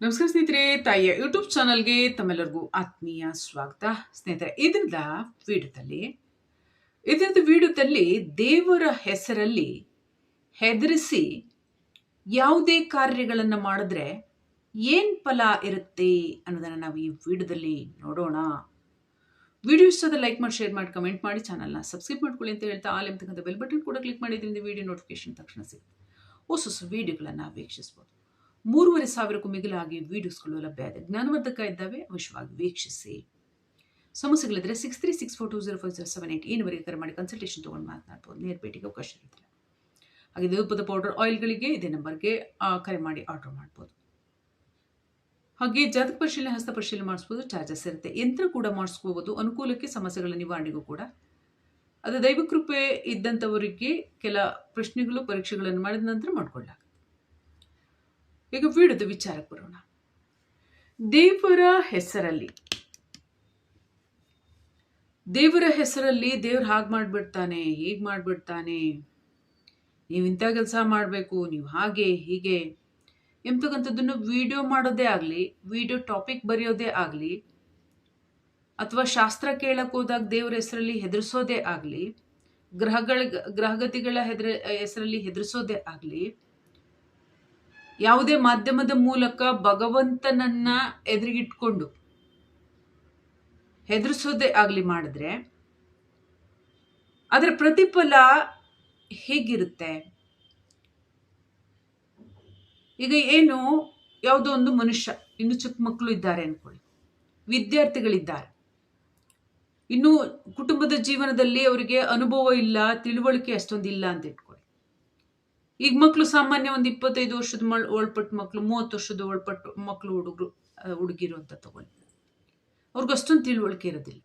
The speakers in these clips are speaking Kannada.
ನಮಸ್ಕಾರ ಸ್ನೇಹಿತರೆ, ತಾಯಿಯ ಯೂಟ್ಯೂಬ್ ಚಾನಲ್ಗೆ ತಮ್ಮೆಲ್ಲರಿಗೂ ಆತ್ಮೀಯ ಸ್ವಾಗತ. ಸ್ನೇಹಿತರೆ ಇದರಿಂದ ವಿಡಿಯೋದಲ್ಲಿ ಇದರಿಂದ ವಿಡಿಯೋದಲ್ಲಿ ದೇವರ ಹೆಸರಲ್ಲಿ ಹೆದರಿಸಿ ಯಾವುದೇ ಕಾರ್ಯಗಳನ್ನು ಮಾಡಿದ್ರೆ ಏನು ಫಲ ಇರುತ್ತೆ ಅನ್ನೋದನ್ನು ನಾವು ಈ ವಿಡಿಯೋದಲ್ಲಿ ನೋಡೋಣ. ವಿಡಿಯೋ ಇಷ್ಟದ ಲೈಕ್ ಮಾಡಿ ಶೇರ್ ಮಾಡಿ ಕಮೆಂಟ್ ಮಾಡಿ ಚಾನಲ್ನ ಸಬ್ಸ್ಕ್ರೈಬ್ ಮಾಡ್ಕೊಳ್ಳಿ ಅಂತ ಹೇಳ್ತಾ ಆಲ್ ಎಂಬತಕ್ಕಂಥ ಬೆಲ್ ಬಟನ್ ಕೂಡ ಕ್ಲಿಕ್ ಮಾಡಿದ್ರಿಂದ ವಿಡಿಯೋ ನೋಟಿಫಿಕೇಶನ್ ತಕ್ಷಣ ಸಿಗುತ್ತೆ. ಹೊಸ ಹೊಸ ವೀಡಿಯೋಗಳನ್ನು ವೀಕ್ಷಿಸ್ಬೋದು. ಮೂರುವರೆ ಸಾವಿರಕ್ಕೂ ಮಿಗಿಲಾಗಿ ವೀಡಿಯೋಸ್ಗಳು ಲಭ್ಯ ಇದೆ. ಜ್ಞಾನವರ್ಧಕ ಇದ್ದಾವೆ ಅವಶ್ಯವಾಗಿ ವೀಕ್ಷಿಸಿ. ಸಮಸ್ಯೆಗಳಿದ್ರೆ six three six four two zero five zero seven ಏನುವರೆಗೆ ಕರೆ ಮಾಡಿ ಕನ್ಸಲ್ಟೇಷನ್ ತೊಗೊಂಡು ಮಾತನಾಡ್ಬೋದು. ನೇರ ಭೇಟಿಗೆ ಅವಕಾಶ ಇರುತ್ತೆ. ಹಾಗೆ ದೇವಪದ ಪೌಡರ್ ಆಯಿಲ್ಗಳಿಗೆ ಇದೇ ನಂಬರ್ಗೆ ಕರೆ ಮಾಡಿ ಆರ್ಡರ್ ಮಾಡ್ಬೋದು. ಹಾಗೆ ಜಾತಕ ಪರಿಶೀಲನೆ, ಹಸ್ತ ಪರಿಶೀಲನೆ ಮಾಡಿಸ್ಬೋದು ಚಾರ್ಜಸ್ ಇರುತ್ತೆ. ಯಂತ್ರ ಕೂಡ ಮಾಡಿಸ್ಕೋಬೋದು. ಅನುಕೂಲಕ್ಕೆ ಸಮಸ್ಯೆಗಳ ನಿವಾರಣೆಗೂ ಕೂಡ. ಅದು ದೈವಕೃಪೆ ಇದ್ದಂಥವರಿಗೆ ಕೆಲ ಪ್ರಶ್ನೆಗಳು, ಪರೀಕ್ಷೆಗಳನ್ನು ಮಾಡಿದ ನಂತರ ಮಾಡ್ಕೊಳ್ಳಾಗುತ್ತೆ ಈಗ ವಿಡಿಯೋದ ವಿಚಾರಕ್ಕೆ ಬರೋಣ. ದೇವರ ಹೆಸರಲ್ಲಿ. ದೇವರ ಹೆಸರಲ್ಲಿ ದೇವ್ರು ಹಾಗೆ ಮಾಡಿಬಿಡ್ತಾನೆ, ಹೀಗೆ ಮಾಡಿಬಿಡ್ತಾನೆ. ನೀವು ಇಂಥ ಕೆಲಸ ಮಾಡಬೇಕು, ನೀವು ಹಾಗೆ, ಹೀಗೆ. ಎಂಬತಕ್ಕಂಥದ್ದನ್ನು ವಿಡಿಯೋ ಮಾಡೋದೇ ಆಗಲಿ, ವಿಡಿಯೋ ಟಾಪಿಕ್ ಬರೆಯೋದೇ ಆಗಲಿ, ಅಥವಾ ಶಾಸ್ತ್ರ ಕೇಳಕ್ಕೆ ಹೋದಾಗ ದೇವರ ಹೆಸರಲ್ಲಿ ಹೆದರಿಸೋದೇ ಆಗಲಿ, ಗ್ರಹಗಳ, ಗ್ರಹಗತಿಗಳ ಹೆದ್ರ, ಹೆಸರಲ್ಲಿ ಹೆದರಿಸೋದೇ ಆಗಲಿ ಯಾವುದೇ ಮಾಧ್ಯಮದ ಮೂಲಕ ಭಗವಂತನನ್ನ ಎದುರಿಗಿಟ್ಕೊಂಡು ಹೆದರಿಸೋದೇ ಆಗಲಿ ಮಾಡಿದ್ರೆ ಅದರ ಪ್ರತಿಫಲ ಹೇಗಿರುತ್ತೆ? ಈಗ ಏನು ಯಾವುದೋ ಒಂದು ಮನುಷ್ಯ, ಇನ್ನು ಚಿಕ್ಕ ಮಕ್ಕಳು ಇದ್ದಾರೆ ಅನ್ಕೊಳ್ಳಿ, ವಿದ್ಯಾರ್ಥಿಗಳಿದ್ದಾರೆ. ಇನ್ನು ಕುಟುಂಬದ ಜೀವನದಲ್ಲಿ ಅವರಿಗೆ ಅನುಭವ ಇಲ್ಲ, ತಿಳುವಳಿಕೆ ಅಷ್ಟೊಂದು ಇಲ್ಲ ಅಂತ ಈಗ ಮಕ್ಕಳು ಸಾಮಾನ್ಯ ಒಂದು ಇಪ್ಪತ್ತೈದು ವರ್ಷದ ಮಳ್ ಒಳಪಟ್ಟು ಮಕ್ಕಳು ಮೂವತ್ತು ವರ್ಷದ ಒಳಪಟ್ಟು ಮಕ್ಕಳು ಹುಡುಗರು ಹುಡುಗಿರು ಅಂತ ತಗೊಳ್ಳಿ. ಅವ್ರಿಗೆ ಅಷ್ಟೊಂದು ತಿಳುವಳಿಕೆ ಇರೋದಿಲ್ಲ.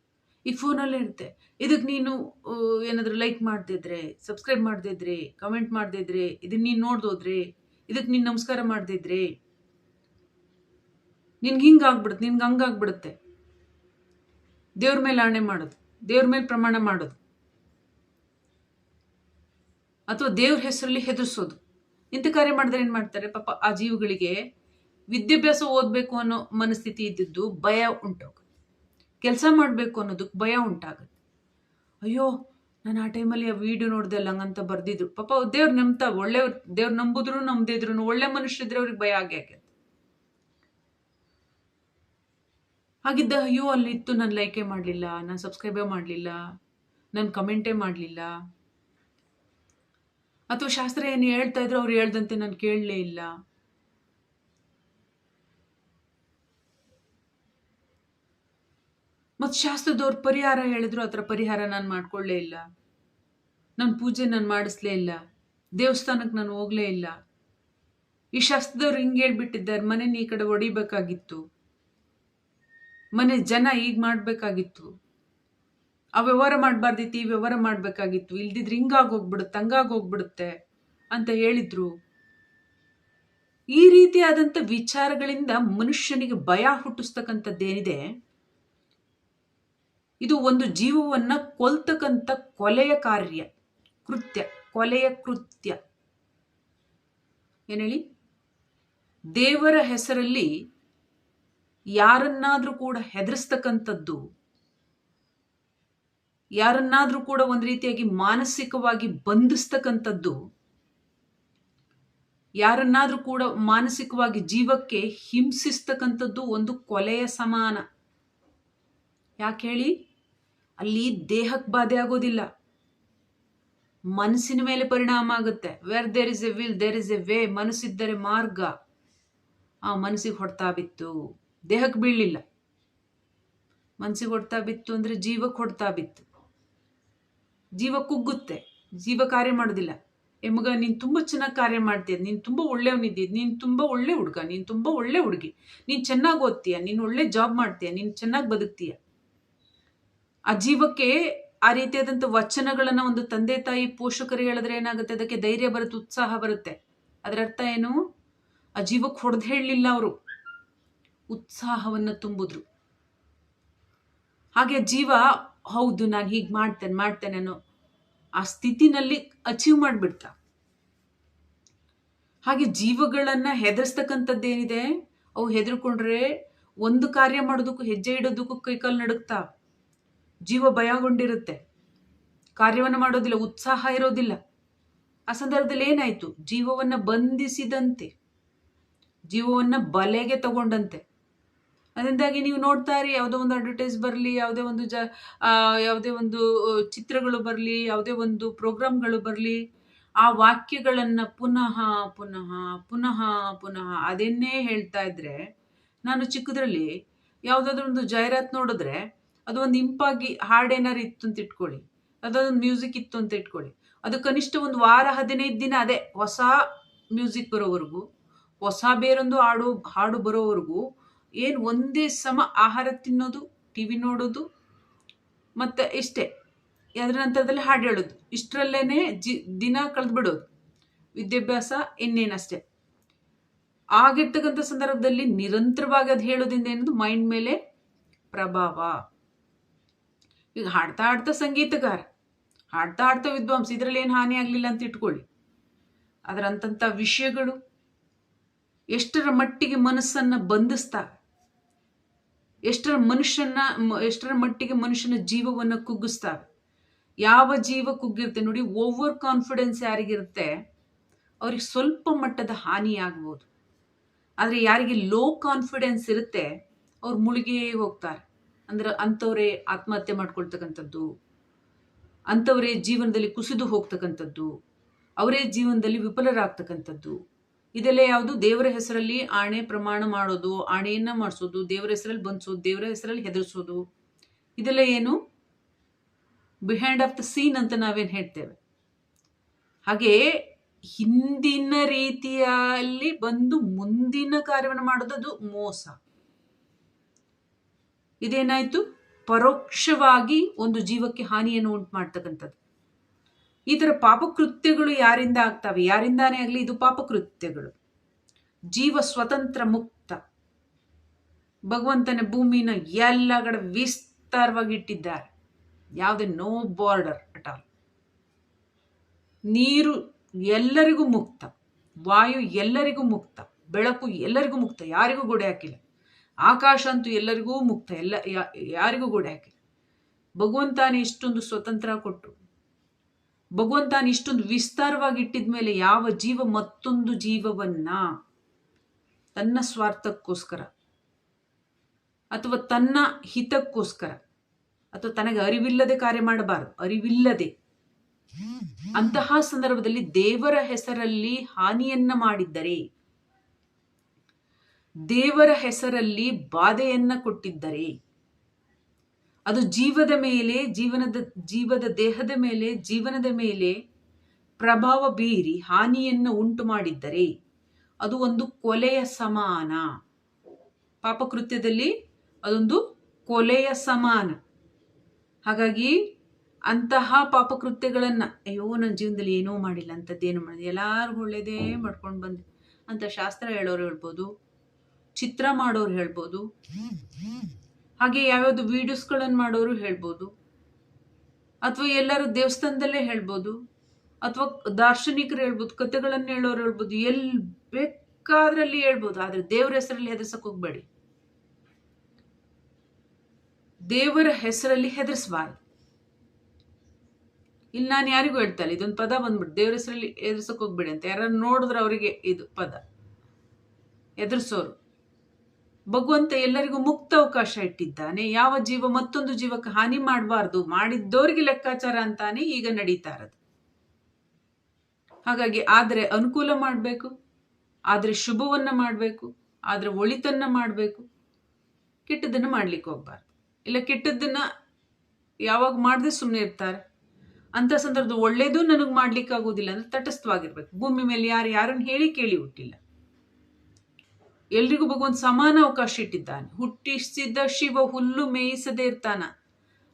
ಈ ಫೋನಲ್ಲೇ ಇರುತ್ತೆ. ಇದಕ್ಕೆ ನೀನು ಏನಾದರೂ ಲೈಕ್ ಮಾಡದಿದ್ರೆ ಸಬ್ಸ್ಕ್ರೈಬ್ ಮಾಡದಿದ್ರೆ ಕಮೆಂಟ್ ಮಾಡದಿದ್ರೆ ಇದನ್ನ ನೀನು ನೋಡ್ದೋದ್ರೆ ಇದಕ್ಕೆ ನೀನು ನಮಸ್ಕಾರ ಮಾಡದಿದ್ರೆ ನಿನ್ಗೆ ಹಿಂಗೆ ಆಗ್ಬಿಡುತ್ತೆ, ನಿನ್ಗೆ ಹಂಗಾಗ್ಬಿಡುತ್ತೆ ದೇವ್ರ ಮೇಲೆ ಆಣೆ ಮಾಡೋದು, ದೇವ್ರ ಮೇಲೆ ಪ್ರಮಾಣ ಮಾಡೋದು. ಅಥವಾ ದೇವ್ರ ಹೆಸರಲ್ಲಿ ಹೆದರ್ಸೋದು. ಇಂಥ ಕಾರ್ಯ ಮಾಡಿದ್ರೆ ಏನು ಮಾಡ್ತಾರೆ? ಪಾಪ ಆ ಜೀವಗಳಿಗೆ ವಿದ್ಯಾಭ್ಯಾಸ ಓದಬೇಕು ಅನ್ನೋ ಮನಸ್ಥಿತಿ ಇದ್ದಿದ್ದು ಭಯ ಉಂಟಾಗುತ್ತೆ. ಕೆಲಸ ಮಾಡಬೇಕು ಅನ್ನೋದಕ್ಕೆ ಭಯ ಉಂಟಾಗುತ್ತೆ. ಅಯ್ಯೋ, ನಾನು ಆ ಟೈಮಲ್ಲಿ ಆ ವಿಡಿಯೋ ನೋಡಿದೆ ಹಂಗಂತ ಬರ್ದಿದ್ರು. ಪಾಪ ದೇವ್ರು ನಂಬ್ತಾ ಒಳ್ಳೆ ದೇವ್ರು ನಂಬುದ್ರು ನಂಬದಿದ್ರು ಒಳ್ಳೆ ಮನುಷ್ಯರಿದ್ರೆ ಅವ್ರಿಗೆ ಭಯ ಆಗಿ ಆಗತ್ತೆ. ಹಾಗಿದ್ದ, ಅಯ್ಯೋ ಅಲ್ಲಿ ಇತ್ತು ನಾನು ಲೈಕೇ ಮಾಡಲಿಲ್ಲ, ನಾನು ಸಬ್ಸ್ಕ್ರೈಬೇ ಮಾಡಲಿಲ್ಲ, ನಾನು ಕಮೆಂಟೇ ಮಾಡಲಿಲ್ಲ. ಅಥವಾ ಶಾಸ್ತ್ರ ಏನು ಹೇಳ್ತಾ ಇದ್ರು ಅವ್ರು ಹೇಳ್ದಂತೆ ನಾನು ಕೇಳಲೇ ಇಲ್ಲ. ಮತ್ತು ಶಾಸ್ತ್ರದವ್ರು ಪರಿಹಾರ ಹೇಳಿದ್ರು ಅದರ ಪರಿಹಾರ ನಾನು ಮಾಡ್ಕೊಳ್ಳೇ ಇಲ್ಲ. ನನ್ನ ಪೂಜೆ ನಾನು ಮಾಡಿಸ್ಲೇ ಇಲ್ಲ. ದೇವಸ್ಥಾನಕ್ಕೆ ನಾನು ಹೋಗಲೇ ಇಲ್ಲ. ಈ ಶಾಸ್ತ್ರದವ್ರು ಹಿಂಗೆ ಹೇಳ್ಬಿಟ್ಟಿದ್ದಾರೆ, ಮನೆ ಈ ಕಡೆ ಹೊಡಿಬೇಕಾಗಿತ್ತು. ಮನೆ ಜನ ಈಗ ಮಾಡಬೇಕಾಗಿತ್ತು. ಆ ವ್ಯವಹಾರ ಮಾಡಬಾರ್ದಿತ್ತು, ಈ ವ್ಯವಹಾರ ಮಾಡಬೇಕಾಗಿತ್ತು, ಇಲ್ದಿದ್ರೆ ಹಿಂಗಾಗಿ ಹೋಗ್ಬಿಡುತ್ತೆ, ಹಂಗಾಗಿ ಹೋಗ್ಬಿಡುತ್ತೆ ಅಂತ ಹೇಳಿದ್ರು. ಈ ರೀತಿಯಾದಂಥ ವಿಚಾರಗಳಿಂದ ಮನುಷ್ಯನಿಗೆ ಭಯ ಹುಟ್ಟಿಸ್ತಕ್ಕಂಥದ್ದೇನಿದೆ ಇದು ಒಂದು ಜೀವವನ್ನು ಕೊಲ್ತಕ್ಕಂಥ ಕೊಲೆಯ ಕಾರ್ಯ, ಕೃತ್ಯ, ಕೊಲೆಯ ಕೃತ್ಯ. ಏನೇಳಿ ದೇವರ ಹೆಸರಲ್ಲಿ ಯಾರನ್ನಾದರೂ ಕೂಡ ಹೆದರಿಸ್ತಕ್ಕಂಥದ್ದು ಯಾರನ್ನಾದ್ರೂ ಕೂಡ ಒಂದು ರೀತಿಯಾಗಿ ಮಾನಸಿಕವಾಗಿ ಬಂಧಿಸ್ತಕ್ಕಂಥದ್ದು, ಯಾರನ್ನಾದರೂ ಕೂಡ ಮಾನಸಿಕವಾಗಿ ಜೀವಕ್ಕೆ ಹಿಂಸಿಸ್ತಕ್ಕಂಥದ್ದು ಒಂದು ಕೊಲೆಯ ಸಮಾನ. ಯಾಕೆ ಹೇಳಿ? ಅಲ್ಲಿ ದೇಹಕ್ಕೆ ಬಾಧೆ ಆಗೋದಿಲ್ಲ. ಮನಸ್ಸಿನ ಮೇಲೆ ಪರಿಣಾಮ ಆಗುತ್ತೆ. Where there is a will there is a way ಮನಸ್ಸಿದ್ದರೆ ಮಾರ್ಗ. ಆ ಮನಸ್ಸಿಗೆ ಹೊಡ್ತಾ ಬಿತ್ತು. ದೇಹಕ್ಕೆ ಬೀಳಲಿಲ್ಲ. ಮನಸ್ಸಿಗೆ ಹೊಡ್ತಾ ಬಿತ್ತು ಅಂದ್ರೆ ಜೀವಕ್ಕೆ ಹೊಡ್ತಾ ಬಿತ್ತು. ಜೀವ ಕುಗ್ಗುತ್ತೆ, ಜೀವ ಕಾರ್ಯ ಮಾಡೋದಿಲ್ಲ. ಏ ಮಗ, ನೀನು ತುಂಬ ಚೆನ್ನಾಗಿ ಕಾರ್ಯ ಮಾಡ್ತೀಯ, ನೀನು ತುಂಬ ಒಳ್ಳೆಯವನಿದ್ದೀಯ ನೀನು ತುಂಬ ಒಳ್ಳೆ ಹುಡುಗ, ನೀನು ತುಂಬ ಒಳ್ಳೆ ಹುಡುಗಿ, ನೀನು ಚೆನ್ನಾಗಿ ಓದ್ತೀಯ, ನೀನು ಒಳ್ಳೆ ಜಾಬ್ ಮಾಡ್ತೀಯ, ನೀನು ಚೆನ್ನಾಗಿ ಬದುಕ್ತೀಯ. ಆ ಜೀವಕ್ಕೆ ಆ ರೀತಿಯಾದಂಥ ವಚನಗಳನ್ನು ಒಂದು ತಂದೆ ತಾಯಿ ಪೋಷಕರು ಹೇಳಿದ್ರೆ ಏನಾಗುತ್ತೆ? ಅದಕ್ಕೆ ಧೈರ್ಯ ಬರುತ್ತೆ, ಉತ್ಸಾಹ ಬರುತ್ತೆ. ಅದರ ಅರ್ಥ ಏನು? ಆ ಜೀವಕ್ಕೆ ಹೊಡೆದು ಹೇಳಲಿಲ್ಲ ಅವರು. ಉತ್ಸಾಹವನ್ನು ತುಂಬಿದ್ರು. ಹಾಗೆ ಜೀವ ಹೌದು, ನಾನು ಹೀಗೆ ಮಾಡ್ತೇನೆ ಮಾಡ್ತೇನೆ ಅನ್ನೋ ಆ ಸ್ಥಿತಿನಲ್ಲಿ ಅಚೀವ್ ಮಾಡಿಬಿಡ್ತ. ಹಾಗೆ ಜೀವಗಳನ್ನ ಹೆದರ್ಸ್ತಕ್ಕಂಥದ್ದೇನಿದೆ ಅವು ಹೆದರ್ಕೊಂಡ್ರೆ ಒಂದು ಕಾರ್ಯ ಮಾಡೋದಕ್ಕೂ, ಹೆಜ್ಜೆ ಇಡೋದಕ್ಕೂ ಕೈಕಾಲು ನಡುಕ್ತಾ ಜೀವ ಭಯಗೊಂಡಿರುತ್ತೆ. ಕಾರ್ಯವನ್ನು ಮಾಡೋದಿಲ್ಲ, ಉತ್ಸಾಹ ಇರೋದಿಲ್ಲ. ಆ ಸಂದರ್ಭದಲ್ಲಿ ಏನಾಯಿತು? ಜೀವವನ್ನ ಬಂಧಿಸಿದಂತೆ, ಜೀವವನ್ನ ಬಲೆಗೆ ತಗೊಂಡಂತೆ. ಅದರಿಂದಾಗಿ ನೀವು ನೋಡ್ತಾ ಇರಿ, ಯಾವುದೋ ಒಂದು ಅಡ್ವರ್ಟೈಸ್ ಬರಲಿ, ಯಾವುದೇ ಒಂದು ಜ ಯಾವುದೇ ಒಂದು ಚಿತ್ರಗಳು ಬರಲಿ, ಯಾವುದೇ ಒಂದು ಪ್ರೋಗ್ರಾಮ್ಗಳು ಬರಲಿ, ಆ ವಾಕ್ಯಗಳನ್ನು ಪುನಃ ಪುನಃ ಪುನಃ ಪುನಃ ಅದನ್ನೇ ಹೇಳ್ತಾ ಇದ್ರೆ, ನಾನು ಚಿಕ್ಕದ್ರಲ್ಲಿ ಯಾವುದಾದ್ರೂ ಒಂದು ಜಾಹೀರಾತು ನೋಡಿದ್ರೆ ಅದು ಒಂದು ಇಂಪಾಗಿ ಹಾಡೇನಾರು ಇತ್ತು ಅಂತ ಇಟ್ಕೊಳ್ಳಿ ಅದೊಂದು ಮ್ಯೂಸಿಕ್ ಇತ್ತು ಅಂತ ಇಟ್ಕೊಳ್ಳಿ, ಅದು ಕನಿಷ್ಠ ಒಂದು ವಾರ, ಹದಿನೈದು ದಿನ ಅದೇ ಹೊಸ ಮ್ಯೂಸಿಕ್ ಬರೋವರೆಗೂ, ಹೊಸ ಬೇರೊಂದು ಹಾಡು ಹಾಡು ಬರೋವರೆಗೂ ಏನು ಒಂದೇ ಸಮ ಆಹಾರ ತಿನ್ನೋದು, ಟಿ ವಿ ನೋಡೋದು, ಮತ್ತು ಇಷ್ಟೇ ಅದರ ನಂತರದಲ್ಲಿ ಹಾಡು ಹೇಳೋದು. ಇಷ್ಟರಲ್ಲೇ ಜಿ, ದಿನ ಕಳೆದ್ಬಿಡೋದು ವಿದ್ಯಾಭ್ಯಾಸ ಇನ್ನೇನಷ್ಟೇ. ಆಗಿರ್ತಕ್ಕಂಥ ಸಂದರ್ಭದಲ್ಲಿ ನಿರಂತರವಾಗಿ ಅದು ಹೇಳೋದ್ರಿಂದ ಏನದು? ಮೈಂಡ್ ಮೇಲೆ ಪ್ರಭಾವ. ಈಗ ಹಾಡ್ತಾ ಹಾಡ್ತಾ ಸಂಗೀತಗಾರ, ಹಾಡ್ತಾ ಹಾಡ್ತಾ ವಿದ್ವಾಂಸ, ಇದರಲ್ಲಿ ಏನು ಹಾನಿ ಆಗಲಿಲ್ಲ ಅಂತ ಇಟ್ಕೊಳ್ಳಿ. ಅದರಂಥ ವಿಷಯಗಳು ಎಷ್ಟರ ಮಟ್ಟಿಗೆ ಮನಸ್ಸನ್ನು ಬಂಧಿಸ್ತವೆ ಎಷ್ಟರ ಮನುಷ್ಯನ ಎಷ್ಟರ ಮಟ್ಟಿಗೆ ಮನುಷ್ಯನ ಜೀವವನ್ನು ಕುಗ್ಗಿಸ್ತಾರೆ. ಯಾವ ಜೀವ ಕುಗ್ಗಿರುತ್ತೆ ನೋಡಿ ಓವರ್ ಕಾನ್ಫಿಡೆನ್ಸ್ ಯಾರಿಗಿರುತ್ತೆ, ಅವ್ರಿಗೆ ಸ್ವಲ್ಪ ಮಟ್ಟದ ಹಾನಿ ಆಗ್ಬೋದು. ಆದರೆ ಯಾರಿಗೆ ಲೋ ಕಾನ್ಫಿಡೆನ್ಸ್ ಇರುತ್ತೆ, ಅವ್ರು ಮುಳುಗೇ ಹೋಗ್ತಾರೆ. ಅಂದ್ರೆ ಅಂಥವರೇ ಆತ್ಮಹತ್ಯೆ ಮಾಡ್ಕೊಳ್ತಕ್ಕಂಥದ್ದು, ಅಂಥವರೇ ಜೀವನದಲ್ಲಿ ಕುಸಿದು ಹೋಗ್ತಕ್ಕಂಥದ್ದು, ಅವರೇ ಜೀವನದಲ್ಲಿ ವಿಫಲರಾಗ್ತಕ್ಕಂಥದ್ದು. ಇದೆಲ್ಲ ಯಾವುದು? ದೇವರ ಹೆಸರಲ್ಲಿ ಆಣೆ ಪ್ರಮಾಣ ಮಾಡೋದು, ಆಣೆಯನ್ನ ಮಾಡಿಸೋದು, ದೇವರ ಹೆಸರಲ್ಲಿ ಬಂದಿಸೋದು, ದೇವರ ಹೆಸರಲ್ಲಿ ಹೆದರಿಸೋದು. ಇದೆಲ್ಲ ಏನು? ಬಿಹೈಂಡ್ ಆಫ್ ದ ಸೀನ್ ಅಂತ ನಾವೇನು ಹೇಳ್ತೇವೆ. ಹಾಗೆ ಹಿಂದಿನ ರೀತಿಯಲ್ಲಿ ಬಂದು ಮುಂದಿನ ಕಾರ್ಯವನ್ನು ಮಾಡೋದು ಅದು ಮೋಸ. ಇದೇನಾಯ್ತು? ಪರೋಕ್ಷವಾಗಿ ಒಂದು ಜೀವಕ್ಕೆ ಹಾನಿಯನ್ನು ಉಂಟು ಮಾಡ್ತಕ್ಕಂಥದ್ದು. ಈ ಥರ ಪಾಪಕೃತ್ಯಗಳು ಯಾರಿಂದ ಆಗ್ತವೆ? ಯಾರಿಂದಾನೇ ಆಗಲಿ ಇದು ಪಾಪಕೃತ್ಯಗಳು. ಜೀವ ಸ್ವತಂತ್ರ ಮುಕ್ತ. ಭಗವಂತನ ಭೂಮಿನ ಎಲ್ಲ ಕಡೆ ವಿಸ್ತಾರವಾಗಿ ಇಟ್ಟಿದ್ದಾರೆ. ಯಾವುದೇ ನೋ ಬಾರ್ಡರ್ ಅಟ್ ಆಲ್ ನೀರು ಎಲ್ಲರಿಗೂ ಮುಕ್ತ. ವಾಯು ಎಲ್ಲರಿಗೂ ಮುಕ್ತ. ಬೆಳಕು ಎಲ್ಲರಿಗೂ ಮುಕ್ತ. ಯಾರಿಗೂ ಗೋಡೆ ಹಾಕಿಲ್ಲ. ಆಕಾಶ ಅಂತೂ ಎಲ್ಲರಿಗೂ ಮುಕ್ತ. ಎಲ್ಲ ಯಾರಿಗೂ ಗೋಡೆ ಹಾಕಿಲ್ಲ. ಭಗವಂತನೇ ಇಷ್ಟೊಂದು ಸ್ವತಂತ್ರ ಕೊಟ್ಟು ಭಗವಂತಾನ ಇಷ್ಟೊಂದು ವಿಸ್ತಾರವಾಗಿ ಇಟ್ಟಿದ ಮೇಲೆ ಯಾವ ಜೀವ ಮತ್ತೊಂದು ಜೀವವನ್ನ ತನ್ನ ಸ್ವಾರ್ಥಕ್ಕೋಸ್ಕರ ಅಥವಾ ತನ್ನ ಹಿತಕ್ಕೋಸ್ಕರ ಅಥವಾ ತನಗೆ ಅರಿವಿಲ್ಲದೆ ಕಾರ್ಯ ಮಾಡಬಾರದು, ಅರಿವಿಲ್ಲದೆ. ಅಂತಹ ಸಂದರ್ಭದಲ್ಲಿ ದೇವರ ಹೆಸರಲ್ಲಿ ಹಾನಿಯನ್ನ ಮಾಡಿದ್ದರೆ, ದೇವರ ಹೆಸರಲ್ಲಿ ಬಾಧೆಯನ್ನ ಕೊಟ್ಟಿದ್ದರೆ ಅದು ಜೀವದ ಮೇಲೆ, ಜೀವನದ, ಜೀವದ ದೇಹದ ಮೇಲೆ, ಜೀವನದ ಮೇಲೆ ಪ್ರಭಾವ ಬೀರಿ ಹಾನಿಯನ್ನು ಉಂಟು ಮಾಡಿದ್ದರೆ ಅದು ಒಂದು ಕೊಲೆಯ ಸಮಾನ. ಪಾಪಕೃತ್ಯದಲ್ಲಿ ಅದೊಂದು ಕೊಲೆಯ ಸಮಾನ. ಹಾಗಾಗಿ ಅಂತಹ ಪಾಪಕೃತ್ಯಗಳನ್ನು, ಅಯ್ಯೋ ನನ್ನ ಜೀವನದಲ್ಲಿ ಏನೂ ಮಾಡಿಲ್ಲ, ಅಂಥದ್ದೇನು ಮಾಡಿದೆ ಎಲ್ಲರಿಗೂ ಒಳ್ಳೆಯದೇ ಮಾಡ್ಕೊಂಡು ಬಂದೆ ಅಂತ ಶಾಸ್ತ್ರ ಹೇಳೋರು ಹೇಳ್ಬೋದು, ಚಿತ್ರ ಮಾಡೋರು ಹೇಳ್ಬೋದು. ಹಾಗೆ ಯಾವ್ಯಾವ್ದು ವಿಡಿಯೋಸ್ಗಳನ್ನು ಮಾಡೋರು ಹೇಳ್ಬೋದು. ಅಥವಾ ಎಲ್ಲರೂ ದೇವಸ್ಥಾನದಲ್ಲೇ ಹೇಳ್ಬೋದು. ಅಥವಾ ದಾರ್ಶನಿಕರು ಹೇಳ್ಬೋದು, ಕಥೆಗಳನ್ನು ಹೇಳೋರು ಹೇಳ್ಬೋದು ಎಲ್ಲಿ ಬೇಕಾದ್ರಲ್ಲಿ ಹೇಳ್ಬೋದು, ಆದರೆ ದೇವರ ಹೆಸರಲ್ಲಿ ಹೆದರ್ಸಕ್ ಹೋಗ್ಬೇಡಿ. ದೇವರ ಹೆಸರಲ್ಲಿ ಹೆದರ್ಸಬಾರ್ದು. ಇಲ್ಲಿ ನಾನು ಯಾರಿಗೂ ಹೇಳ್ತಾ ಇಲ್ಲ, ಇದೊಂದು ಪದ ಬಂದ್ಬಿಟ್ಟು, ದೇವರ ಹೆಸರಲ್ಲಿ ಎದುರ್ಸಕ್ ಹೋಗ್ಬೇಡಿ ಅಂತ. ಯಾರು ನೋಡಿದ್ರೆ ಅವರಿಗೆ ಇದು ಪದ. ಎದುರಿಸೋರು ಭಗವಂತ ಎಲ್ಲರಿಗೂ ಮುಕ್ತ ಅವಕಾಶ ಇಟ್ಟಿದ್ದಾನೆ. ಯಾವ ಜೀವ ಮತ್ತೊಂದು ಜೀವಕ್ಕೆ ಹಾನಿ ಮಾಡಬಾರ್ದು, ಮಾಡಿದ್ದವರಿಗೆ ಲೆಕ್ಕಾಚಾರ ಅಂತಾನೆ ಈಗ ನಡೀತಾ ಇರೋದು. ಹಾಗಾಗಿ ಆದರೆ ಅನುಕೂಲ ಮಾಡಬೇಕು, ಆದರೆ ಶುಭವನ್ನ ಮಾಡಬೇಕು, ಆದರೆ ಒಳಿತನ್ನ ಮಾಡಬೇಕು. ಕೆಟ್ಟದನ್ನ ಮಾಡ್ಲಿಕ್ಕೆ ಹೋಗ್ಬಾರ್ದು. ಇಲ್ಲ ಕೆಟ್ಟದ್ದನ್ನ ಯಾವಾಗ ಮಾಡದೆ ಸುಮ್ಮನೆ ಇರ್ತಾರೆ. ಅಂತ ಸಂದರ್ಭದ ಒಳ್ಳೇದು ನನಗೆ ಮಾಡ್ಲಿಕ್ಕೆ ಆಗೋದಿಲ್ಲ ಅಂದ್ರೆ ತಟಸ್ಥವಾಗಿರ್ಬೇಕು. ಭೂಮಿ ಮೇಲೆ ಯಾರು ಯಾರನ್ನು ಹೇಳಿ ಕೇಳಿ ಹುಟ್ಟಿಲ್ಲ. ಎಲ್ರಿಗೂ ಭಗವಂತ ಸಮಾನ ಅವಕಾಶ ಇಟ್ಟಿದ್ದಾನೆ. ಹುಟ್ಟಿಸಿದ ಶಿವ ಹುಲ್ಲು ಮೇಯಿಸದೇ ಇರ್ತಾನ.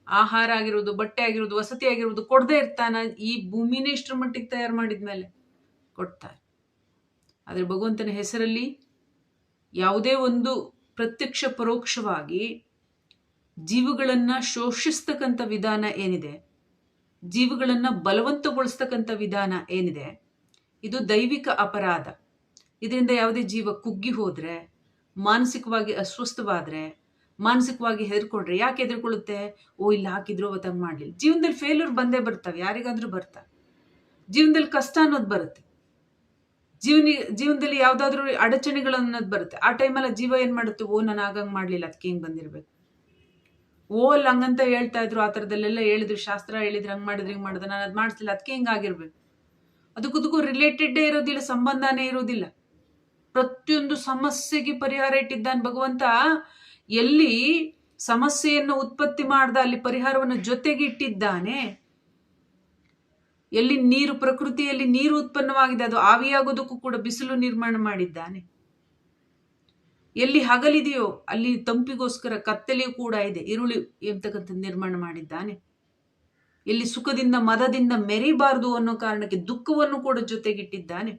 ಆಹಾರ ಆಗಿರೋದು ಬಟ್ಟೆ ಆಗಿರೋದು ವಸತಿ ಆಗಿರೋದು ಕೊಡದೇ ಇರ್ತಾನ. ಈ ಭೂಮಿನೇ ಇಷ್ಟರ ಮಟ್ಟಿಗೆ ತಯಾರು ಮಾಡಿದ್ಮೇಲೆ ಕೊಡ್ತಾರೆ. ಆದರೆ ಭಗವಂತನ ಹೆಸರಲ್ಲಿ ಯಾವುದೇ ಒಂದು ಪ್ರತ್ಯಕ್ಷ ಪರೋಕ್ಷವಾಗಿ ಜೀವಗಳನ್ನ ಶೋಷಿಸ್ತಕ್ಕಂಥ ವಿಧಾನ ಏನಿದೆ? ಜೀವಗಳನ್ನ ಬಲವಂತಗೊಳಿಸ್ತಕ್ಕಂಥ ವಿಧಾನ ಏನಿದೆ? ಇದು ದೈವಿಕ ಅಪರಾಧ. ಇದರಿಂದ ಯಾವುದೇ ಜೀವ ಕುಗ್ಗಿ ಹೋದರೆ, ಮಾನಸಿಕವಾಗಿ ಅಸ್ವಸ್ಥವಾದರೆ, ಮಾನಸಿಕವಾಗಿ ಹೆದರ್ಕೊಂಡ್ರೆ ಯಾಕೆ ಹೆದರ್ಕೊಳ್ಳುತ್ತೆ? ಓ, ಇಲ್ಲಿ, ಹಾಕಿದ್ರು ಅವತ್ತಂಗೆ ಮಾಡಲಿಲ್ಲ. ಜೀವನದಲ್ಲಿ ಫೇಲ್ಯೂರ್ ಬಂದೇ ಬರ್ತವೆ, ಯಾರಿಗಾದರೂ ಬರ್ತವೆ ಜೀವನದಲ್ಲಿ ಕಷ್ಟ ಅನ್ನೋದು ಬರುತ್ತೆ. ಜೀವನಿ, ಜೀವನದಲ್ಲಿ ಯಾವುದಾದ್ರೂ ಅಡಚಣೆಗಳು ಅನ್ನೋದು ಬರುತ್ತೆ. ಆ ಟೈಮಲ್ಲಿ ಜೀವ ಏನು ಮಾಡುತ್ತೆ? ಓ, ನಾನು ಆಗಂಗೆ ಮಾಡ್ಲಿಲ್ಲ ಅದಕ್ಕೆ ಹಿಂಗೆ ಬಂದಿರ್ಬೇಕು. ಓ, ಅಲ್ಲಿ ಹಂಗಂತ ಹೇಳ್ತಾ ಇದ್ರು, ಆ ಥರದಲ್ಲೆಲ್ಲ ಹೇಳಿದ್ರು, ಶಾಸ್ತ್ರ ಹೇಳಿದ್ರು, ಹಂಗ್ ಮಾಡಿದ್ರೆ, ಹಿಂಗೆ ಮಾಡಿದ್ರೆ, ನಾನು ಅದು ಮಾಡಿಸ್ಲಿಲ್ಲ ಅದಕ್ಕೆ ಹಿಂಗ್ ಆಗಿರ್ಬೇಕು. ಅದಕ್ಕೂ ರಿಲೇಟೆಡ್ಡೇ ಇರೋದಿಲ್ಲ, ಸಂಬಂಧನೇ ಇರೋದಿಲ್ಲ. ಪ್ರತಿಯೊಂದು ಸಮಸ್ಯೆಗೆ ಪರಿಹಾರ ಇಟ್ಟಿದ್ದಾನೆ ಭಗವಂತ. ಎಲ್ಲಿ ಸಮಸ್ಯೆಯನ್ನು ಉತ್ಪತ್ತಿ ಮಾಡ್ದ ಅಲ್ಲಿ ಪರಿಹಾರವನ್ನು ಜೊತೆಗೆ ಇಟ್ಟಿದ್ದಾನೆ. ಎಲ್ಲಿ ನೀರು, ಪ್ರಕೃತಿಯಲ್ಲಿ ನೀರು ಉತ್ಪನ್ನವಾಗಿದೆ, ಅದು ಆವಿಯಾಗೋದಕ್ಕೂ ಕೂಡ ಬಿಸಿಲು ನಿರ್ಮಾಣ ಮಾಡಿದ್ದಾನೆ. ಎಲ್ಲಿ ಹಗಲಿದೆಯೋ, ಅಲ್ಲಿ ತಂಪಿಗೋಸ್ಕರ ಕತ್ತಲೆಯೂ ಕೂಡ ಇದೆ ಇರುಳಿ ಎಂತಕ್ಕಂಥ ನಿರ್ಮಾಣ ಮಾಡಿದ್ದಾನೆ. ಎಲ್ಲಿ ಸುಖದಿಂದ, ಮದದಿಂದ ಮೆರಿಬಾರದು ಅನ್ನೋ ಕಾರಣಕ್ಕೆ ದುಃಖವನ್ನು ಕೂಡ ಜೊತೆಗಿಟ್ಟಿದ್ದಾನೆ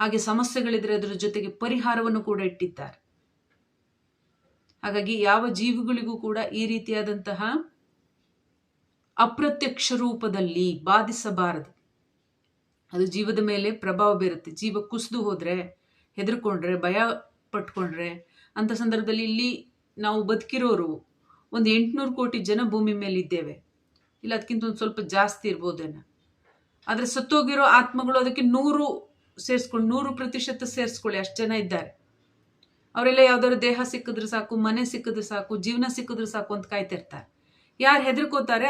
ಹಾಗೆ ಸಮಸ್ಯೆಗಳಿದ್ರೆ ಅದರ ಜೊತೆಗೆ ಪರಿಹಾರವನ್ನು ಕೂಡ ಇಟ್ಟಿದ್ದಾರೆ. ಹಾಗಾಗಿ ಯಾವ ಜೀವಿಗಳಿಗೂ ಕೂಡ ಈ ರೀತಿಯಾದಂತಹ ಅಪ್ರತ್ಯಕ್ಷ ರೂಪದಲ್ಲಿ ಬಾಧಿಸಬಾರದು. ಅದು ಜೀವದ ಮೇಲೆ ಪ್ರಭಾವ ಬೀರುತ್ತೆ. ಜೀವ ಕುಸಿದು ಹೋದರೆ, ಹೆದರ್ಕೊಂಡ್ರೆ, ಭಯ ಪಟ್ಕೊಂಡ್ರೆ, ಅಂತ ಸಂದರ್ಭದಲ್ಲಿ ಇಲ್ಲಿ ನಾವು ಬದುಕಿರೋರು ಒಂದು ಎಂಟುನೂರು ಕೋಟಿ ಜನ ಭೂಮಿ ಮೇಲೆ ಇದ್ದೇವೆ ಇಲ್ಲ, ಅದಕ್ಕಿಂತ ಒಂದು ಸ್ವಲ್ಪ ಜಾಸ್ತಿ ಇರ್ಬೋದೇನ ಆದರೆ ಸತ್ತೋಗಿರೋ ಆತ್ಮಗಳು ಅದಕ್ಕೆ ನೂರು ಸೇರಿಸ್ಕೊಂಡು ನೂರು ಪ್ರತಿಶತ ಸೇರಿಸ್ಕೊಳ್ಳಿ, ಅಷ್ಟು ಜನ ಇದ್ದಾರೆ. ಅವರೆಲ್ಲ ಯಾವ್ದಾದ್ರು ದೇಹ ಸಿಕ್ಕಿದ್ರೆ ಸಾಕು, ಮನೆ ಸಿಕ್ಕಿದ್ರೆ ಸಾಕು, ಜೀವನ ಸಿಕ್ಕಿದ್ರೆ ಸಾಕು ಅಂತ ಕಾಯ್ತಿರ್ತಾರೆ. ಯಾರು ಹೆದರ್ಕೋತಾರೆ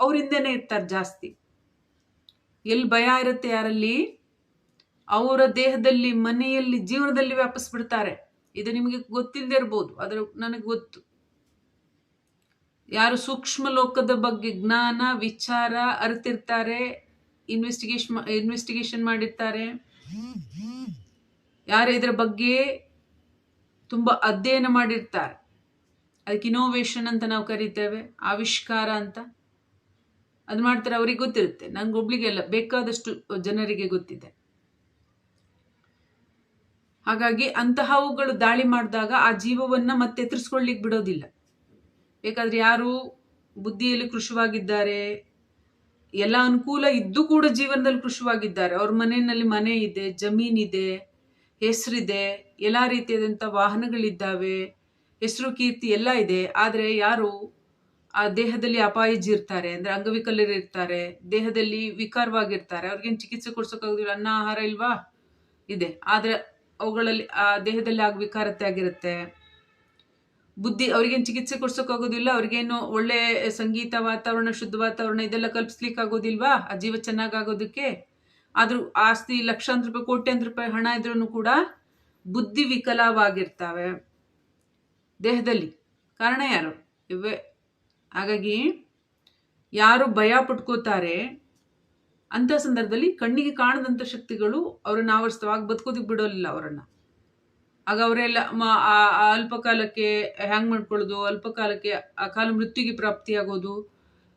ಅವರಿಂದನೇ ಇರ್ತಾರೆ ಜಾಸ್ತಿ. ಎಲ್ಲಿ ಭಯ ಇರುತ್ತೆ ಯಾರಲ್ಲಿ? ಅವರ ದೇಹದಲ್ಲಿ, ಮನೆಯಲ್ಲಿ, ಜೀವನದಲ್ಲಿ ವ್ಯಾಪಿಸ್ಬಿಡ್ತಾರೆ. ಇದು ನಿಮಗೆ ಗೊತ್ತಿಲ್ಲದೆ ಇರ್ಬೋದು, ಆದರೆ ನನಗೆ ಗೊತ್ತು. ಯಾರು ಸೂಕ್ಷ್ಮ ಲೋಕದ ಬಗ್ಗೆ ಜ್ಞಾನ, ವಿಚಾರ ಅರಿತಿರ್ತಾರೆ ಇನ್ವೆಸ್ಟಿಗೇಷನ್ ಇನ್ವೆಸ್ಟಿಗೇಷನ್ ಮಾಡಿರ್ತಾರೆ. ಯಾರು ಇದರ ಬಗ್ಗೆ ತುಂಬಾ ಅಧ್ಯಯನ ಮಾಡಿರ್ತಾರೆ. ಅದಕ್ಕೆ ಇನೋವೇಷನ್ ಅಂತ ನಾವು ಕರಿತೇವೆ, ಆವಿಷ್ಕಾರ ಅಂತ. ಅದು ಮಾಡ್ತಾರೆ, ಅವ್ರಿಗೆ ಗೊತ್ತಿರುತ್ತೆ. ನಂಗೆ ಒಬ್ಳಿಗೆಲ್ಲ ಬೇಕಾದಷ್ಟು ಜನರಿಗೆ ಗೊತ್ತಿದೆ. ಹಾಗಾಗಿ ಅಂತಹವುಗಳು ದಾಳಿ ಮಾಡಿದಾಗ ಆ ಜೀವವನ್ನ ಮತ್ತೆ ಎತ್ತರಿಸ್ಕೊಳ್ಳಿಕ್ ಬಿಡೋದಿಲ್ಲ. ಬೇಕಾದ್ರೆ ಯಾರು ಬುದ್ಧಿಯಲ್ಲಿ ಕೃಷವಾಗಿದ್ದಾರೆ ಎಲ್ಲ ಅನುಕೂಲ ಇದ್ದು ಕೂಡ ಜೀವನದಲ್ಲಿ ಕೃಷವಾಗಿದ್ದಾರೆ. ಅವ್ರ ಮನೆಯಲ್ಲಿ ಮನೆ ಇದೆ ಜಮೀನಿದೆ ಹೆಸರಿದೆ, ಎಲ್ಲ ರೀತಿಯಾದಂಥ ವಾಹನಗಳಿದ್ದಾವೆ, ಹೆಸರು, ಕೀರ್ತಿ ಎಲ್ಲ ಇದೆ. ಆದರೆ ಯಾರು ಆ ದೇಹದಲ್ಲಿ ಅಪಾಯಜಿರ್ತಾರೆ ಅಂದರೆ ಅಂಗವಿಕಲರು ಇರ್ತಾರೆ, ದೇಹದಲ್ಲಿ ವಿಕಾರವಾಗಿರ್ತಾರೆ, ಅವ್ರಿಗೇನು ಚಿಕಿತ್ಸೆ ಕೊಡ್ಸೋಕ್ಕಾಗೋದಿಲ್ಲ ಅನ್ನ, ಆಹಾರ ಇಲ್ವಾ? ಇದೆ. ಆದರೆ ಅವುಗಳಲ್ಲಿ ಆ ದೇಹದಲ್ಲಿ ಆಗ ವಿಕಾರತೆ ಆಗಿರುತ್ತೆ. ಬುದ್ಧಿ ಅವ್ರಿಗೇನು ಚಿಕಿತ್ಸೆ ಕೊಡ್ಸೋಕ್ಕಾಗೋದಿಲ್ಲ ಅವ್ರಿಗೇನು ಒಳ್ಳೆ ಸಂಗೀತ ವಾತಾವರಣ, ಶುದ್ಧ ವಾತಾವರಣ ಇದೆಲ್ಲ ಕಲ್ಪಿಸ್ಲಿಕ್ಕೆ ಆಗೋದಿಲ್ವಾ? ಆ ಜೀವ ಚೆನ್ನಾಗಾಗೋದಕ್ಕೆ? ಆದರೂ ಆಸ್ತಿ ಲಕ್ಷಾಂತರ ರೂಪಾಯಿ, ಕೋಟ್ಯಾಂತರ ರೂಪಾಯಿ ಹಣ ಇದ್ರೂ ಕೂಡ ಬುದ್ಧಿ ವಿಕಲವಾಗಿರ್ತವೆ. ದೇಹದಲ್ಲಿ. ಕಾರಣ ಯಾರು? ಇವೇ. ಹಾಗಾಗಿ ಯಾರು ಭಯ ಪಟ್ಕೋತಾರೆ, ಅಂಥ ಸಂದರ್ಭದಲ್ಲಿ ಕಣ್ಣಿಗೆ ಕಾಣದಂಥ ಶಕ್ತಿಗಳು ಅವರನ್ನು ಆವರಿಸ್ತವಾಗಿ ಬದುಕೋದಕ್ಕೆ ಬಿಡೋಲಿಲ್ಲ ಅವರನ್ನ. ಆಗ ಅವರೆಲ್ಲ ಆ ಅಲ್ಪಕಾಲಕ್ಕೆ ಹ್ಯಾಂಗ್ ಮಾಡ್ಕೊಳ್ಳೋದು, ಅಲ್ಪಕಾಲಕ್ಕೆ ಅಕಾಲ ಮೃತ್ಯುಗೆ ಪ್ರಾಪ್ತಿಯಾಗೋದು,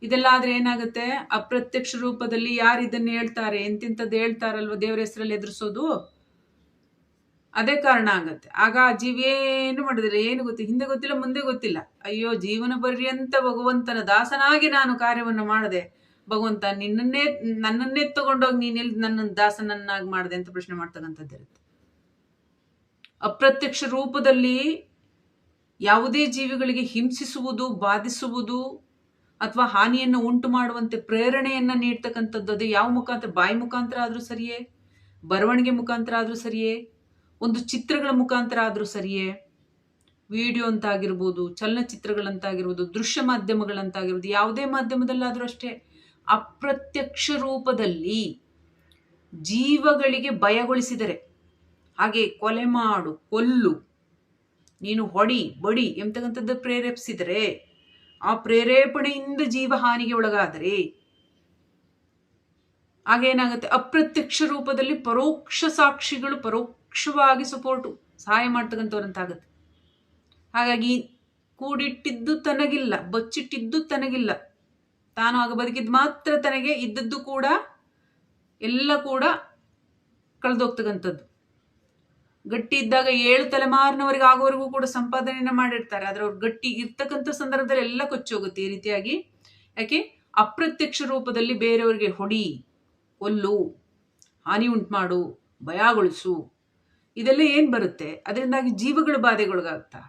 ಇದೆಲ್ಲ ಆದ್ರೆ ಏನಾಗುತ್ತೆ? ಅಪ್ರತ್ಯಕ್ಷ ರೂಪದಲ್ಲಿ ಯಾರು ಇದನ್ನ ಹೇಳ್ತಾರೆ, ಎಂತಿಂಥದ್ದು ಹೇಳ್ತಾರಲ್ವ ದೇವರ ಹೆಸರಲ್ಲಿ ಎದುರಿಸೋದು? ಅದೇ ಕಾರಣ ಆಗತ್ತೆ. ಆಗ ಆ ಜೀವೇನು ಮಾಡಿದ್ರೆ ಏನು ಗೊತ್ತಿಲ್ಲ ಹಿಂದೆ ಗೊತ್ತಿಲ್ಲ, ಮುಂದೆ ಗೊತ್ತಿಲ್ಲ. ಅಯ್ಯೋ, ಜೀವನ ಪರ್ಯಂತ ಭಗವಂತನ ದಾಸನಾಗಿ ನಾನು ಕಾರ್ಯವನ್ನು ಮಾಡಿದೆ, ಭಗವಂತ ನಿನ್ನನ್ನೇ, ನನ್ನನ್ನೇ ತಗೊಂಡೋಗಿ ನೀನೆಲ್ಲಿ ನನ್ನ ದಾಸನನ್ನಾಗಿ ಮಾಡಿದೆ ಅಂತ ಪ್ರಶ್ನೆ ಮಾಡ್ತಕ್ಕಂಥದ್ದಿರುತ್ತೆ. ಅಪ್ರತ್ಯಕ್ಷ ರೂಪದಲ್ಲಿ ಯಾವುದೇ ಜೀವಿಗಳಿಗೆ ಹಿಂಸಿಸುವುದು, ಬಾಧಿಸುವುದು ಅಥವಾ ಹಾನಿಯನ್ನು ಉಂಟು ಮಾಡುವಂತೆ ಪ್ರೇರಣೆಯನ್ನ ನೀಡ್ತಕ್ಕಂಥದ್ದು ಅದು ಯಾವ ಮುಖಾಂತರ? ಬಾಯಿ ಮುಖಾಂತರ ಆದರೂ ಸರಿಯೇ? ಬರವಣಿಗೆ ಮುಖಾಂತರ ಆದರೂ ಸರಿಯೇ? ಒಂದು ಚಿತ್ರಗಳ ಮುಖಾಂತರ ಆದರೂ ಸರಿಯೇ? ವಿಡಿಯೋ ಅಂತ ಆಗಿರ್ಬೋದು ಚಲನಚಿತ್ರಗಳಂತಾಗಿರ್ಬೋದು, ದೃಶ್ಯ ಮಾಧ್ಯಮಗಳಂತಾಗಿರ್ಬೋದು, ಯಾವುದೇ ಮಾಧ್ಯಮದಲ್ಲಾದರೂ ಅಷ್ಟೇ ಅಪ್ರತ್ಯಕ್ಷ ರೂಪದಲ್ಲಿ ಜೀವಗಳಿಗೆ ಭಯಗೊಳಿಸಿದರೆ ಹಾಗೆ ಕೊಲೆ ಮಾಡು, ಕೊಲ್ಲು. ನೀನು ಹೊಡಿ, ಬಡಿ ಎಂತಕ್ಕಂಥದ್ದು ಪ್ರೇರೇಪಿಸಿದರೆ, ಆ ಪ್ರೇರೇಪಣೆಯಿಂದ ಜೀವ ಹಾನಿಗೆ ಒಳಗಾದರೆ, ಹಾಗೇನಾಗುತ್ತೆ? ಅಪ್ರತ್ಯಕ್ಷ ರೂಪದಲ್ಲಿ ಪರೋಕ್ಷ ಸಾಕ್ಷಿಗಳು ಪರೋಕ್ಷವಾಗಿ ಸಪೋರ್ಟು ಸಹಾಯ ಮಾಡ್ತಕ್ಕಂಥವ್ರಂತಾಗುತ್ತೆ. ಹಾಗಾಗಿ ಕೂಡಿಟ್ಟಿದ್ದು ತನಗಿಲ್ಲ, ಬಚ್ಚಿಟ್ಟಿದ್ದು ತನಗಿಲ್ಲ. ತಾನು ಆಗ ಬದುಕಿದ್ದು ಮಾತ್ರ ತನಗೆ, ಇದ್ದದ್ದು ಕೂಡ, ಎಲ್ಲ ಕೂಡ ಕಳೆದೋಗ್ತಕ್ಕಂಥದ್ದು. ಗಟ್ಟಿ ಇದ್ದಾಗ ಏಳು ತಲೆಮಾರಿನವರೆಗೆ ಆಗೋವರೆಗೂ ಕೂಡ ಸಂಪಾದನೆಯನ್ನ ಮಾಡಿರ್ತಾರೆ. ಆದ್ರೆ ಅವ್ರು ಗಟ್ಟಿ ಇರ್ತಕ್ಕಂಥ ಸಂದರ್ಭದಲ್ಲಿ ಎಲ್ಲ ಕೊಚ್ಚೋಗುತ್ತೆ ಈ ರೀತಿಯಾಗಿ. ಯಾಕೆ? ಅಪ್ರತ್ಯಕ್ಷ ರೂಪದಲ್ಲಿ ಬೇರೆಯವರಿಗೆ ಹೊಡಿ ಕೊಲ್ಲು ಹಾನಿ ಉಂಟು ಮಾಡು ಭಯಗೊಳಿಸು ಇದೆಲ್ಲ ಏನು ಬರುತ್ತೆ? ಅದರಿಂದಾಗಿ ಜೀವಗಳ ಬಾಧೆಗೊಳಗಾಗ್ತಾ.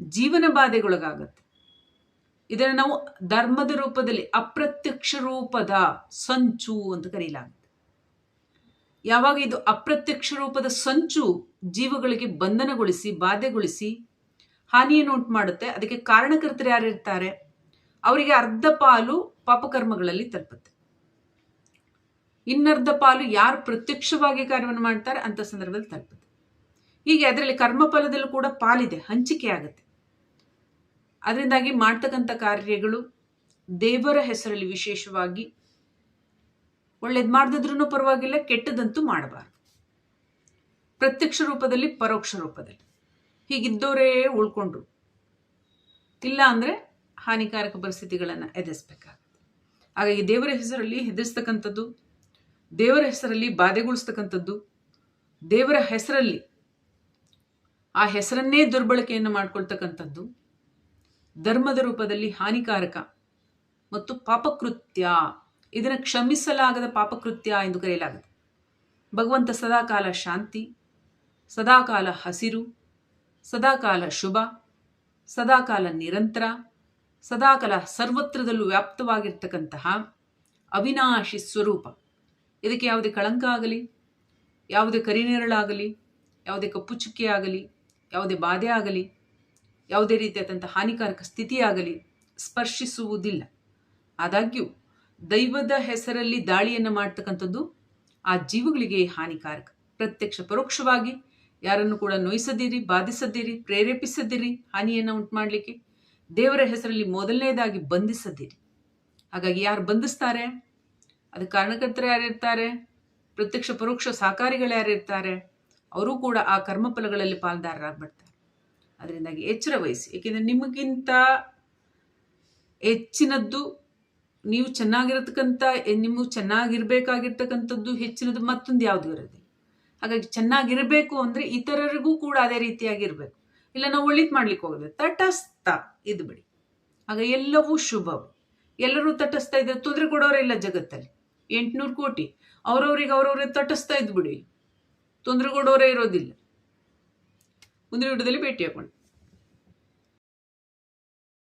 ಜೀವನ ಬಾಧೆಗೊಳಗಾಗತ್ತೆ. ಇದನ್ನು ನಾವು ಧರ್ಮದ ರೂಪದಲ್ಲಿ ಅಪ್ರತ್ಯಕ್ಷ ರೂಪದ ಸಂಚು ಅಂತ ಕರೆಯಲಾಗುತ್ತೆ ಯಾವಾಗ ಇದು ಅಪ್ರತ್ಯಕ್ಷ ರೂಪದ ಸಂಚು ಜೀವಗಳಿಗೆ ಬಂಧನಗೊಳಿಸಿ, ಬಾಧೆಗೊಳಿಸಿ ಹಾನಿಯನ್ನು ಉಂಟು ಮಾಡುತ್ತೆ ಅದಕ್ಕೆ ಕಾರಣಕರ್ತರು ಯಾರಿರ್ತಾರೆ ಅವರಿಗೆ ಅರ್ಧ ಪಾಲು ಪಾಪಕರ್ಮಗಳಲ್ಲಿ ತಲುಪುತ್ತೆ. ಇನ್ನರ್ಧ ಪಾಲು ಯಾರು ಪ್ರತ್ಯಕ್ಷವಾಗಿ ಕಾರ್ಯವನ್ನು ಮಾಡ್ತಾರೆ, ಅಂತ ಸಂದರ್ಭದಲ್ಲಿ ತಲುಪುತ್ತೆ. ಹೀಗೆ ಅದರಲ್ಲಿ ಕರ್ಮಫಲದಲ್ಲೂ ಕೂಡ ಪಾಲಿದೆ, ಹಂಚಿಕೆ ಆಗುತ್ತೆ. ಅದರಿಂದಾಗಿ ಮಾಡ್ತಕ್ಕಂಥ ಕಾರ್ಯಗಳು ದೇವರ ಹೆಸರಲ್ಲಿ ವಿಶೇಷವಾಗಿ ಒಳ್ಳೇದು ಮಾಡದಿದ್ರೂ ಪರವಾಗಿಲ್ಲ, ಕೆಟ್ಟದಂತೂ ಮಾಡಬಾರ್ದು. ಪ್ರತ್ಯಕ್ಷ ರೂಪದಲ್ಲಿ, ಪರೋಕ್ಷ ರೂಪದಲ್ಲಿ. ಹೀಗಿದ್ದವರೇ ಉಳ್ಕೊಂಡ್ರು ಇಲ್ಲ ಅಂದರೆ ಹಾನಿಕಾರಕ ಪರಿಸ್ಥಿತಿಗಳನ್ನು ಎದುರಿಸ್ಬೇಕಾಗುತ್ತೆ. ಹಾಗಾಗಿ ದೇವರ ಹೆಸರಲ್ಲಿ ಹೆದರಿಸ್ತಕ್ಕಂಥದ್ದು, ದೇವರ ಹೆಸರಲ್ಲಿ ಬಾಧೆಗೊಳಿಸ್ತಕ್ಕಂಥದ್ದು ದೇವರ ಹೆಸರಲ್ಲಿ ಆ ಹೆಸರನ್ನೇ ದುರ್ಬಳಕೆಯನ್ನು ಮಾಡ್ಕೊಳ್ತಕ್ಕಂಥದ್ದು, ಧರ್ಮದ ರೂಪದಲ್ಲಿ ಹಾನಿಕಾರಕ ಮತ್ತು ಪಾಪಕೃತ್ಯ ಇದನ್ನು ಕ್ಷಮಿಸಲಾಗದ ಪಾಪಕೃತ್ಯ ಎಂದು ಕರೆಯಲಾಗುತ್ತೆ ಭಗವಂತ ಸದಾಕಾಲ ಶಾಂತಿ, ಸದಾಕಾಲ ಹಸಿರು, ಸದಾಕಾಲ ಶುಭ, ಸದಾಕಾಲ ನಿರಂತರ, ಸದಾಕಾಲ ಸರ್ವತ್ರದಲ್ಲೂ ವ್ಯಾಪ್ತವಾಗಿರ್ತಕ್ಕಂತಹ ಅವಿನಾಶಿ ಸ್ವರೂಪ. ಇದಕ್ಕೆ ಯಾವುದೇ ಕಳಂಕ ಆಗಲಿ, ಯಾವುದೇ ಕರಿನೇರಳಾಗಲಿ, ಯಾವುದೇ ಕಪ್ಪು ಚುಕ್ಕೆ ಆಗಲಿ, ಯಾವುದೇ ಬಾಧೆ ಆಗಲಿ, ಯಾವುದೇ ರೀತಿಯಾದಂಥ ಹಾನಿಕಾರಕ ಸ್ಥಿತಿಯಾಗಲಿ ಸ್ಪರ್ಶಿಸುವುದಿಲ್ಲ. ಆದಾಗ್ಯೂ ದೈವದ ಹೆಸರಲ್ಲಿ ದಾಳಿಯನ್ನು ಮಾಡ್ತಕ್ಕಂಥದ್ದು ಆ ಜೀವಗಳಿಗೆ ಹಾನಿಕಾರಕ. ಪ್ರತ್ಯಕ್ಷ ಪರೋಕ್ಷವಾಗಿ ಯಾರನ್ನು ಕೂಡ ನೋಯಿಸದಿರಿ, ಬಾಧಿಸದಿರಿ, ಪ್ರೇರೇಪಿಸದಿರಿ, ಹಾನಿಯನ್ನು ಉಂಟು ಮಾಡಲಿಕ್ಕೆ ದೇವರ ಹೆಸರಲ್ಲಿ ಮೊದಲನೇದಾಗಿ ಬಂಧಿಸದಿರಿ. ಹಾಗಾಗಿ ಯಾರು ಬಂಧಿಸ್ತಾರೆ? ಅದಕ್ಕೆ ಕಾರಣಕರ್ತರು ಯಾರಿರ್ತಾರೆ ಪ್ರತ್ಯಕ್ಷ ಪರೋಕ್ಷ ಸಹಕಾರಿಗಳು ಯಾರಿರ್ತಾರೆ ಅವರು ಕೂಡ ಆ ಕರ್ಮಫಲಗಳಲ್ಲಿ ಪಾಲ್ದಾರರಾಗ್ಬಿಡ್ತಾರೆ. ಅದರಿಂದಾಗಿ ಎಚ್ಚರ ವಹಿಸಿ. ಏಕೆಂದರೆ ನಿಮಗಿಂತ ಹೆಚ್ಚಿನದ್ದು ನೀವು ಚೆನ್ನಾಗಿರತಕ್ಕಂಥ ನಿಮಗೆ ಚೆನ್ನಾಗಿರ್ಬೇಕಾಗಿರ್ತಕ್ಕಂಥದ್ದು ಹೆಚ್ಚಿನದು ಮತ್ತೊಂದು ಯಾವುದು ಇರೋದಿಲ್ಲ ಹಾಗಾಗಿ ಚೆನ್ನಾಗಿರಬೇಕು ಅಂದರೆ ಇತರರಿಗೂ ಕೂಡ ಅದೇ ರೀತಿಯಾಗಿರಬೇಕು. ಇಲ್ಲ, ನಾವು ಒಳ್ಳೇದು ಮಾಡ್ಲಿಕ್ಕೆ ಹೋಗೋದು. ತಟಸ್ಥ, ಇದು ಬಿಡಿ. ಆಗ ಎಲ್ಲವೂ ಶುಭವು. ಎಲ್ಲರೂ ತಟಸ್ಥ ಇದ್ರೆ ತೊಂದರೆ ಕೊಡೋರಿಲ್ಲ ಜಗತ್ತಲ್ಲಿ. ಎಂಟುನೂರು ಕೋಟಿ. ಅವ್ರವ್ರಿಗೆ ಅವ್ರವ್ರಿಗೆ ತಟಸ್ಥ ಇದ್ಬಿಡಿ. ತೊಂದರೆ ಕೊಡೋರೇ ಇರೋದಿಲ್ಲ. ಮುಂದಿನ ವಿಡಿಯೋದಲ್ಲಿ ಭೇಟಿ ಹಾಕೊಂಡು